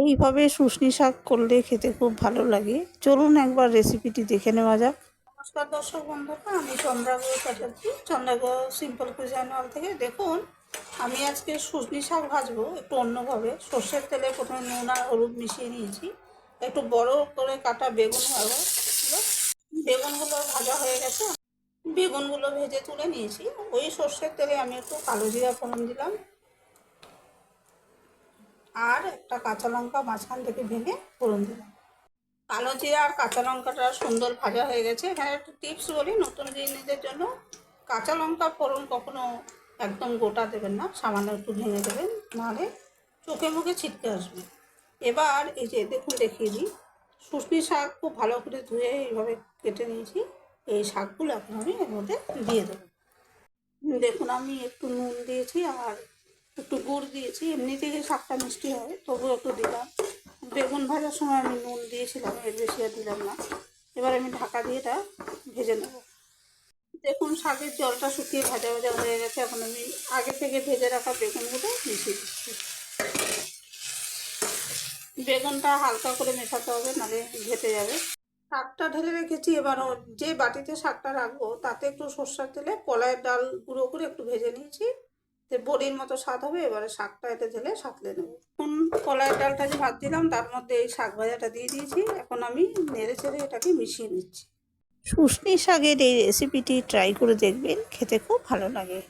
এইভাবে শুশনি শাক করলে খেতে খুব ভালো লাগে। চলুন একবার রেসিপিটি দেখে নেওয়া যাক। নমস্কার দর্শক বন্ধুরা, আমি চন্দ্রাগর চ্যাটার্জি। চন্দ্রাগর সিম্পল কুইজানল থেকে। দেখুন, আমি আজকে শুশনি শাক ভাজবো একটু অন্যভাবে। সর্ষের তেলে প্রথমে নুন আর হলুদ মিশিয়ে নিয়েছি। একটু বড় করে কাটা বেগুন ভাজা বেগুনগুলো ভাজা হয়ে গেছে। বেগুনগুলো ভেজে তুলে নিয়েছি। ওই সর্ষের তেলে আমি একটু কালো জিরা ফোড়ন দিলাম। একটা কাঁচা লঙ্কা মাঝখান থেকে ভেঙে ফোড়ন দিলাম। কালো জিরা আর কাঁচা লঙ্কাটা সুন্দর ভাজা হয়ে গেছে। এখানে একটা টিপস বলি, নতুন গৃহিণীদের জন্য কাঁচা লঙ্কা ফোড়ন কখনো একদম গোটা দেবেন না, সামান্য একটু ভেঙে দেবেন, নাহলে চোখে মুখে ছিটকে আসবে। এবার এই যে দেখুন, দেখিয়ে দিই। শুশনি শাক খুব ভালো করে ধুয়ে এইভাবে কেটে নিয়েছি। এই শাকগুলো এখন আমি এর মধ্যে দিয়ে দেবো। দেখুন, আমি একটু নুন দিয়েছি আর একটু গুড় দিয়েছি এমনি থেকে শাকটা মিষ্টি হয়, তবুও একটু দিলাম। বেগুন ভাজার সময় আমি নুন দিয়েছিলাম, এর বেশি আর দিলাম না। এবার আমি ঢাকা দিয়ে এটা ভেজে নেব। দেখুন, শাকের জলটা শুকিয়ে ভাজা ভাজা হয়ে গেছে, এখন আমি আগে থেকে ভেজে রাখা বেগুনগুলো মিশিয়ে দিচ্ছি। বেগুনটা হালকা করে মেশাতে হবে, নাহলে ঘেটে যাবে। শাকটা ঢেলে রেখেছি, এবার যে বাটিতে শাকটা রাখব, তাতে একটু সর্ষার তেলে কলাইয়ের ডাল গুঁড়ো করে একটু ভেজে নিয়েছি। তে বড়ির মতো স্বাদ হবে, এবারে শাকটা এতে ঢেলে সাঁতলে নেব। এখন কলাইয়ের ডালটা যে ভাত দিলাম তার মধ্যে এই শাক ভাজাটা দিয়ে দিয়েছি। এখন আমি নেড়ে চেড়ে এটাকে মিশিয়ে নিচ্ছি। শুশনি শাকের এই রেসিপিটি ট্রাই করে দেখবেন, খেতে খুব ভালো লাগে।